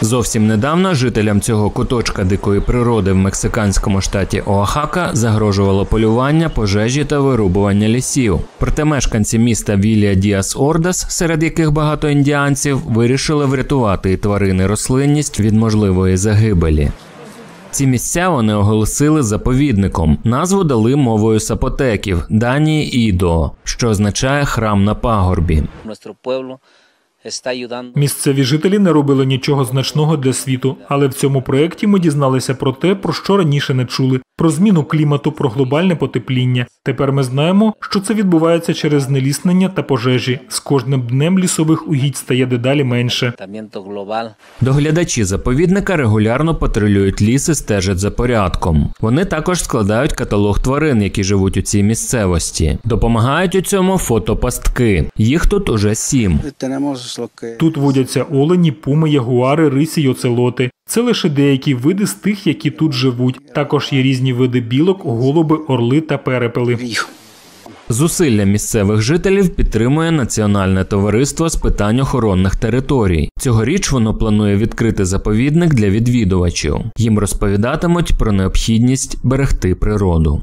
Зовсім недавно жителям цього куточка дикої природи в мексиканському штаті Оахака загрожувало полювання, пожежі та вирубування лісів. Проте мешканці міста Вілія Діас Ордас, серед яких багато індіанців, вирішили врятувати і тварини рослинність від можливої загибелі. Ці місця вони оголосили заповідником. Назву дали мовою сапотеків Данії Ідо, що означає храм на пагорбі. Місцеві жителі не робили нічого значного для світу, але в цьому проєкті ми дізналися про те, про що раніше не чули: про зміну клімату, про глобальне потепління. Тепер ми знаємо, що це відбувається через знеліснення та пожежі. З кожним днем лісових угідь стає дедалі менше. Доглядачі заповідника регулярно патрулюють ліс і стежать за порядком. Вони також складають каталог тварин, які живуть у цій місцевості. Допомагають у цьому фотопастки. Їх тут уже сім. Тут водяться олені, пуми, ягуари, рисі й оцелоти. Це лише деякі види з тих, які тут живуть. Також є різні види білок, голуби, орли та перепели. Зусилля місцевих жителів підтримує Національне товариство з питань охоронних територій. Цьогоріч воно планує відкрити заповідник для відвідувачів. Їм розповідатимуть про необхідність берегти природу.